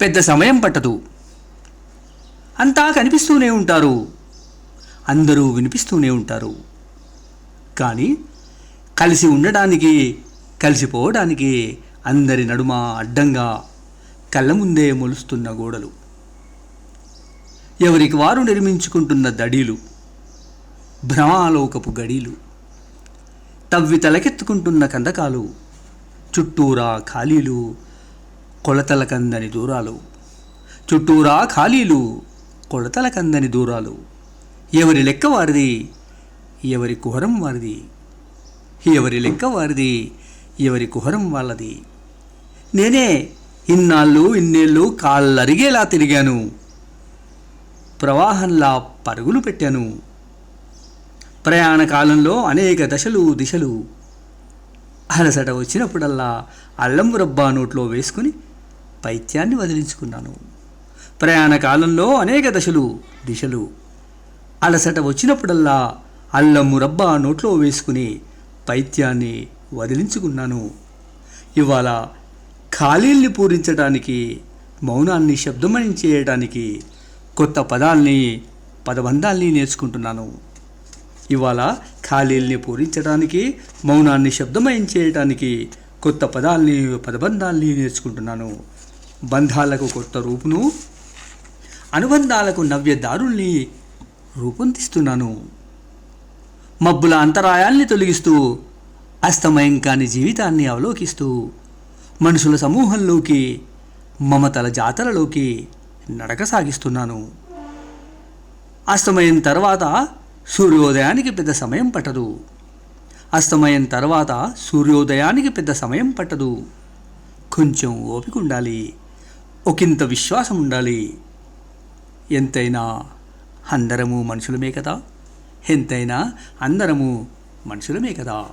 పెద్ద సమయం పట్టదు. అంతా కనిపిస్తూనే ఉంటారు. అందరూ వినిపిస్తూనే ఉంటారు. కానీ కలిసి ఉండడానికి కలిసిపోవడానికి అందరి నడుమ అడ్డంగా కళ్ళ ముందే మొలుస్తున్న గోడలు. ఎవరికి వారు నిర్మించుకుంటున్న దడీలు భ్రమాలోకపు గడీలు తవ్వి తలకెత్తుకుంటున్న కందకాలు చుట్టూరా ఖాళీలు కొలతల కందని దూరాలు. చుట్టూరా ఖాళీలు కొలతల కందని దూరాలు. ఎవరి లెక్క వారిది? ఎవరి కుహరం వారిది? ఎవరి లెక్క వారిది? ఎవరి కుహరం వాళ్ళది? నేనే ఇన్నాళ్ళు ఇన్నేళ్ళు కాళ్ళరిగేలా తిరిగాను. ప్రవాహంలా పరుగులు పెట్టాను. ప్రయాణ కాలంలో అనేక దశలు దిశలు. అలసట వచ్చినప్పుడల్లా అల్లం రబ్బా నోట్లో వేసుకుని పైత్యాన్ని వదిలించుకున్నాను. ప్రయాణ కాలంలో అనేక దశలు దిశలు. అలసట వచ్చినప్పుడల్లా అల్లం మురబ్బ నోట్లో వేసుకుని పైత్యాన్ని వదిలించుకున్నాను. ఇవాళ ఖాళీల్ని పూరించడానికి మౌనాన్ని శబ్దమని చేయడానికి కొత్త పదాల్ని పదబంధాల్ని నేర్చుకుంటున్నాను. ఇవాళ ఖాళీల్ని పూరించడానికి మౌనాన్ని శబ్దమయం చేయడానికి కొత్త పదాల్ని పదబంధాల్ని నేర్చుకుంటున్నాను. బంధాలకు కొత్త రూపును అనుబంధాలకు నవ్య దారుల్ని రూపొందిస్తున్నాను. మబ్బుల అంతరాయాల్ని తొలగిస్తూ అస్తమయం కాని జీవితాన్ని అవలోకిస్తూ మనుషుల సమూహంలోకి మమతల జాతరలోకి నడక సాగిస్తున్నాను అస్తమయం తర్వాత సూర్యోదయానికి పెద్ద సమయం పట్టదు. అస్తమయం తర్వాత సూర్యోదయానికి పెద్ద సమయం పట్టదు. కొంచెం ఓపిక ఉండాలి. ఒకంత విశ్వాసం ఉండాలి. ఎంతైనా అందరము మనుషులమే కదా. ఎంతైనా అందరము మనుషులమే కదా.